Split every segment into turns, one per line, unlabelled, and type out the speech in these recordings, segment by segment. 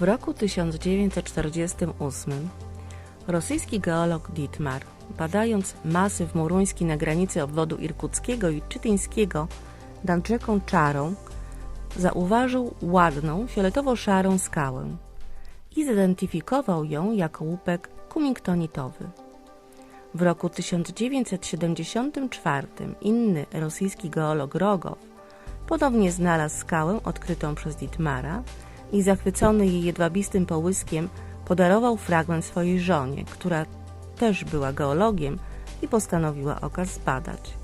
W roku 1948 rosyjski geolog Dietmar, badając masyw muruński na granicy obwodu irkuckiego i czytyńskiego nad rzeką Czarą, zauważył ładną, fioletowo-szarą skałę i zidentyfikował ją jako łupek kumingtonitowy. W roku 1974 inny rosyjski geolog Rogow ponownie znalazł skałę odkrytą przez Dietmara i zachwycony jej jedwabistym połyskiem podarował fragment swojej żonie, która też była geologiem i postanowiła okaz zbadać.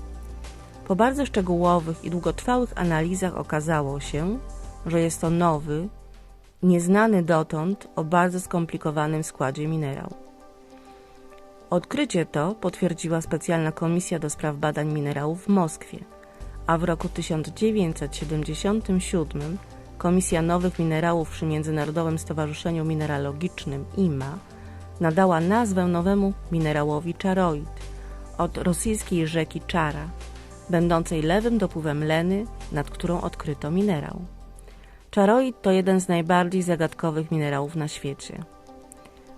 Po bardzo szczegółowych i długotrwałych analizach okazało się, że jest to nowy, nieznany dotąd o bardzo skomplikowanym składzie minerał. Odkrycie to potwierdziła specjalna komisja do spraw badań minerałów w Moskwie, a w roku 1977 Komisja Nowych Minerałów przy Międzynarodowym Stowarzyszeniu Mineralogicznym IMA nadała nazwę nowemu minerałowi czaroid od rosyjskiej rzeki Czara, będącej lewym dopływem Leny, nad którą odkryto minerał. Czaroid to jeden z najbardziej zagadkowych minerałów na świecie.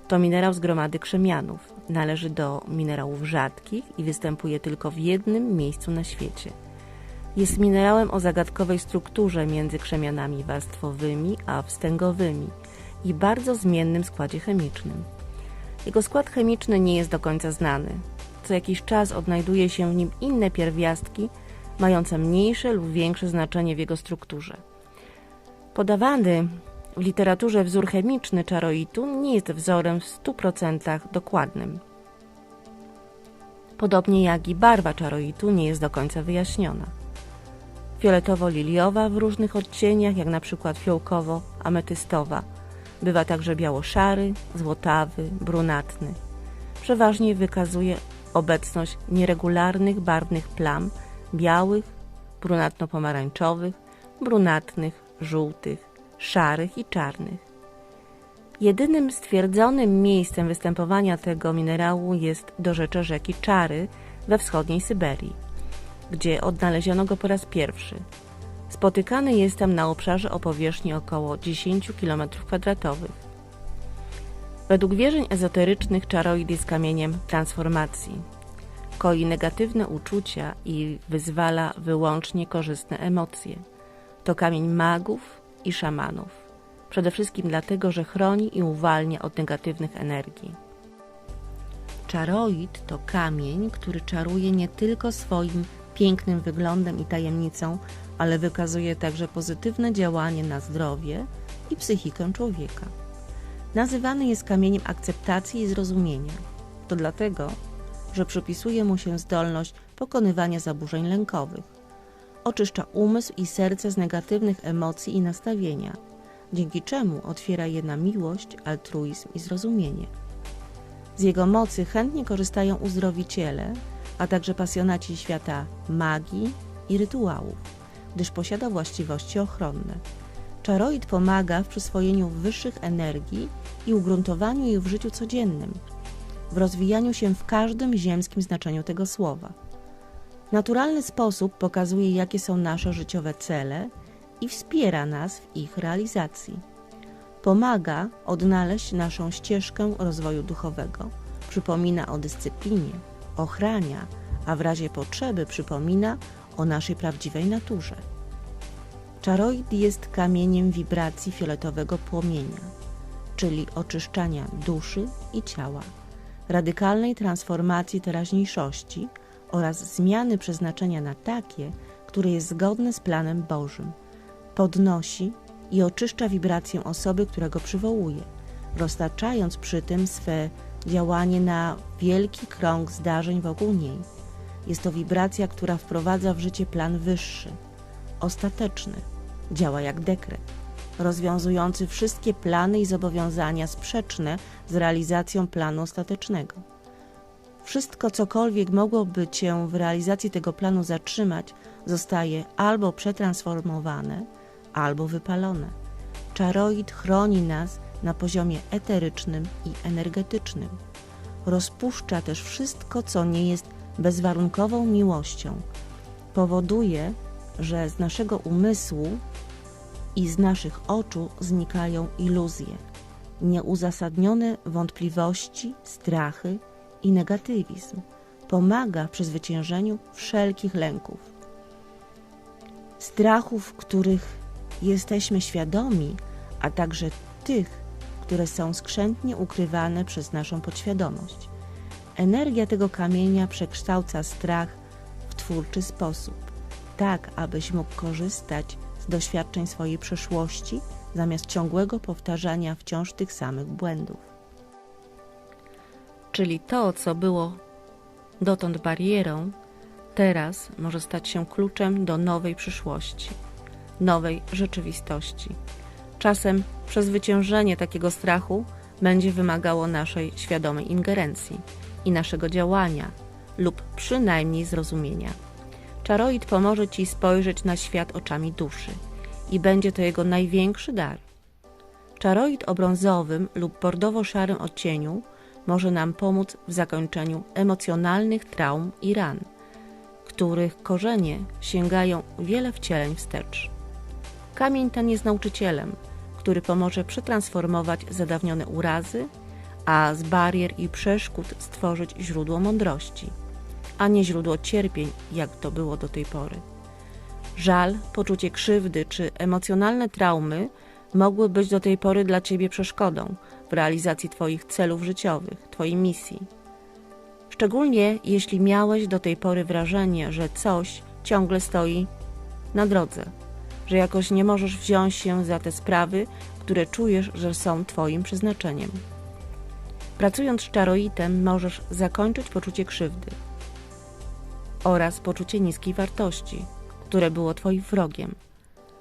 To minerał z gromady krzemianów. Należy do minerałów rzadkich i występuje tylko w jednym miejscu na świecie. Jest minerałem o zagadkowej strukturze między krzemianami warstwowymi a wstęgowymi i bardzo zmiennym składzie chemicznym. Jego skład chemiczny nie jest do końca znany. Co jakiś czas odnajduje się w nim inne pierwiastki, mające mniejsze lub większe znaczenie w jego strukturze. Podawany w literaturze wzór chemiczny czaroitu nie jest wzorem w 100% dokładnym. Podobnie jak i barwa czaroitu nie jest do końca wyjaśniona. Fioletowo-liliowa w różnych odcieniach, jak na przykład fiołkowo-ametystowa. Bywa także biało-szary, złotawy, brunatny. Przeważnie wykazuje obecność nieregularnych barwnych plam białych, brunatno-pomarańczowych, brunatnych, żółtych, szarych i czarnych. Jedynym stwierdzonym miejscem występowania tego minerału jest dorzecze rzeki Czary we wschodniej Syberii, gdzie odnaleziono go po raz pierwszy. Spotykany jest tam na obszarze o powierzchni około 10 km2. Według wierzeń ezoterycznych czaroid jest kamieniem transformacji. Koi negatywne uczucia i wyzwala wyłącznie korzystne emocje. To kamień magów i szamanów. Przede wszystkim dlatego, że chroni i uwalnia od negatywnych energii. Czaroid to kamień, który czaruje nie tylko swoim pięknym wyglądem i tajemnicą, ale wykazuje także pozytywne działanie na zdrowie i psychikę człowieka. Nazywany jest kamieniem akceptacji i zrozumienia. To dlatego, że przypisuje mu się zdolność pokonywania zaburzeń lękowych. Oczyszcza umysł i serce z negatywnych emocji i nastawienia, dzięki czemu otwiera je na miłość, altruizm i zrozumienie. Z jego mocy chętnie korzystają uzdrowiciele, a także pasjonaci świata magii i rytuałów, gdyż posiada właściwości ochronne. Czaroid pomaga w przyswojeniu wyższych energii i ugruntowaniu ich w życiu codziennym, w rozwijaniu się w każdym ziemskim znaczeniu tego słowa. W naturalny sposób pokazuje, jakie są nasze życiowe cele i wspiera nas w ich realizacji. Pomaga odnaleźć naszą ścieżkę rozwoju duchowego, przypomina o dyscyplinie, ochrania, a w razie potrzeby przypomina o naszej prawdziwej naturze. Czaroid jest kamieniem wibracji fioletowego płomienia, czyli oczyszczania duszy i ciała, radykalnej transformacji teraźniejszości oraz zmiany przeznaczenia na takie, które jest zgodne z planem Bożym. Podnosi i oczyszcza wibrację osoby, która go przywołuje, roztaczając przy tym swe działanie na wielki krąg zdarzeń wokół niej. Jest to wibracja, która wprowadza w życie plan wyższy, ostateczny, działa jak dekret, rozwiązujący wszystkie plany i zobowiązania sprzeczne z realizacją planu ostatecznego. Wszystko, cokolwiek mogłoby cię w realizacji tego planu zatrzymać, zostaje albo przetransformowane, albo wypalone. Czaroid chroni nas na poziomie eterycznym i energetycznym. Rozpuszcza też wszystko, co nie jest bezwarunkową miłością. Powoduje, że z naszego umysłu i z naszych oczu znikają iluzje, nieuzasadnione wątpliwości, strachy i negatywizm. Pomaga w przezwyciężeniu wszelkich lęków. Strachów, których jesteśmy świadomi, a także tych, które są skrzętnie ukrywane przez naszą podświadomość. Energia tego kamienia przekształca strach w twórczy sposób, tak abyś mógł korzystać z doświadczeń swojej przeszłości, zamiast ciągłego powtarzania wciąż tych samych błędów. Czyli to, co było dotąd barierą, teraz może stać się kluczem do nowej przyszłości, nowej rzeczywistości. Czasem przezwyciężenie takiego strachu będzie wymagało naszej świadomej ingerencji i naszego działania lub przynajmniej zrozumienia. Czaroid pomoże Ci spojrzeć na świat oczami duszy i będzie to jego największy dar. Czaroid o brązowym lub bordowo-szarym odcieniu może nam pomóc w zakończeniu emocjonalnych traum i ran, których korzenie sięgają wiele wcieleń wstecz. Kamień ten jest nauczycielem, który pomoże przetransformować zadawnione urazy, a z barier i przeszkód stworzyć źródło mądrości, a nie źródło cierpień, jak to było do tej pory. Żal, poczucie krzywdy czy emocjonalne traumy mogły być do tej pory dla Ciebie przeszkodą w realizacji Twoich celów życiowych, Twojej misji. Szczególnie jeśli miałeś do tej pory wrażenie, że coś ciągle stoi na drodze, że jakoś nie możesz wziąć się za te sprawy, które czujesz, że są Twoim przeznaczeniem. Pracując z czaroitem możesz zakończyć poczucie krzywdy oraz poczucie niskiej wartości, które było Twoim wrogiem.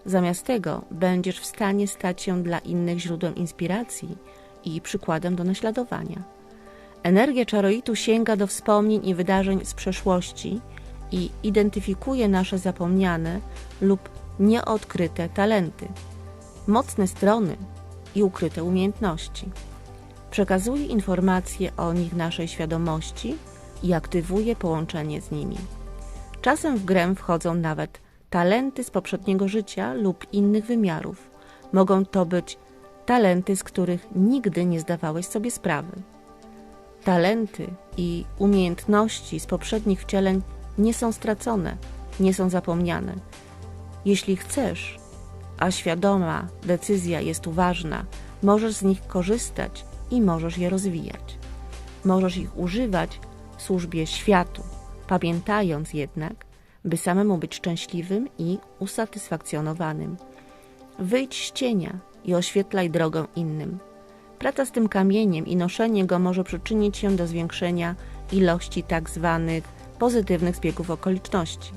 Zamiast tego będziesz w stanie stać się dla innych źródłem inspiracji i przykładem do naśladowania. Energia czaroitu sięga do wspomnień i wydarzeń z przeszłości i identyfikuje nasze zapomniane lub nieodkryte talenty, mocne strony i ukryte umiejętności. Przekazuje informacje o nich naszej świadomości i aktywuje połączenie z nimi. Czasem w grę wchodzą nawet talenty z poprzedniego życia lub innych wymiarów. Mogą to być talenty, z których nigdy nie zdawałeś sobie sprawy. Talenty i umiejętności z poprzednich wcieleń nie są stracone, nie są zapomniane. Jeśli chcesz, a świadoma decyzja jest uważna, możesz z nich korzystać i możesz je rozwijać. Możesz ich używać w służbie światu, pamiętając jednak, by samemu być szczęśliwym i usatysfakcjonowanym. Wyjdź z cienia i oświetlaj drogę innym. Praca z tym kamieniem i noszenie go może przyczynić się do zwiększenia ilości tak zwanych pozytywnych zbiegów okoliczności.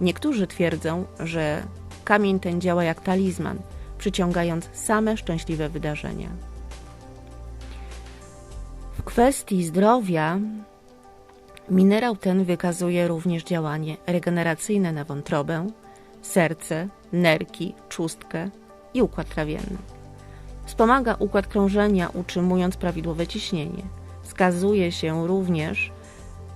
Niektórzy twierdzą, że kamień ten działa jak talizman, przyciągając same szczęśliwe wydarzenia. W kwestii zdrowia Minerał ten wykazuje również działanie regeneracyjne na wątrobę, serce, nerki, czustkę i układ trawienny. Wspomaga układ krążenia, utrzymując prawidłowe ciśnienie. Wskazuje się również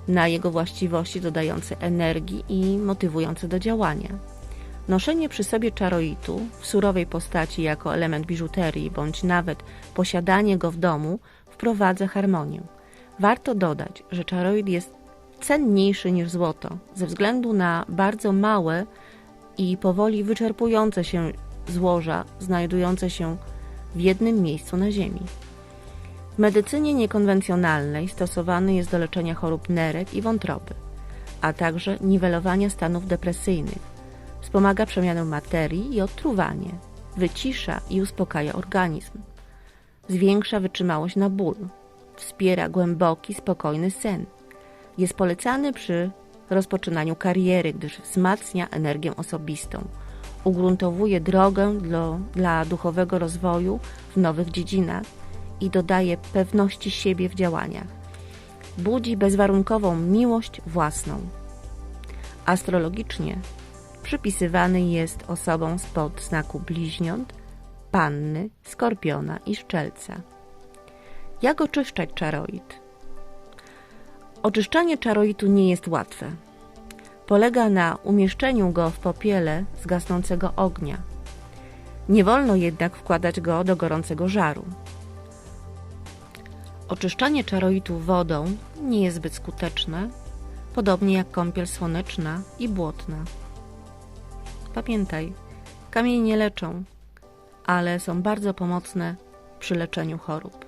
na jego właściwości dodające energii i motywujące do działania. Noszenie przy sobie czaroitu w surowej postaci jako element biżuterii bądź nawet posiadanie go w domu wprowadza harmonię. Warto dodać, że czaroid jest cenniejszy niż złoto ze względu na bardzo małe i powoli wyczerpujące się złoża znajdujące się w jednym miejscu na Ziemi. W medycynie niekonwencjonalnej stosowany jest do leczenia chorób nerek i wątroby, a także niwelowania stanów depresyjnych. Wspomaga przemianę materii i odtruwanie, wycisza i uspokaja organizm. Zwiększa wytrzymałość na ból, wspiera głęboki, spokojny sen – jest polecany przy rozpoczynaniu kariery, gdyż wzmacnia energię osobistą, ugruntowuje drogę dla, dla duchowego rozwoju w nowych dziedzinach i dodaje pewności siebie w działaniach. Budzi bezwarunkową miłość własną. Astrologicznie przypisywany jest osobom spod znaku bliźniąt, panny, skorpiona i szczelca. Jak oczyszczać czaroid? Oczyszczanie czaroitu nie jest łatwe. Polega na umieszczeniu go w popiele z gasnącego ognia. Nie wolno jednak wkładać go do gorącego żaru. Oczyszczanie czaroitów wodą nie jest zbyt skuteczne, podobnie jak kąpiel słoneczna i błotna. Pamiętaj, kamienie nie leczą, ale są bardzo pomocne przy leczeniu chorób.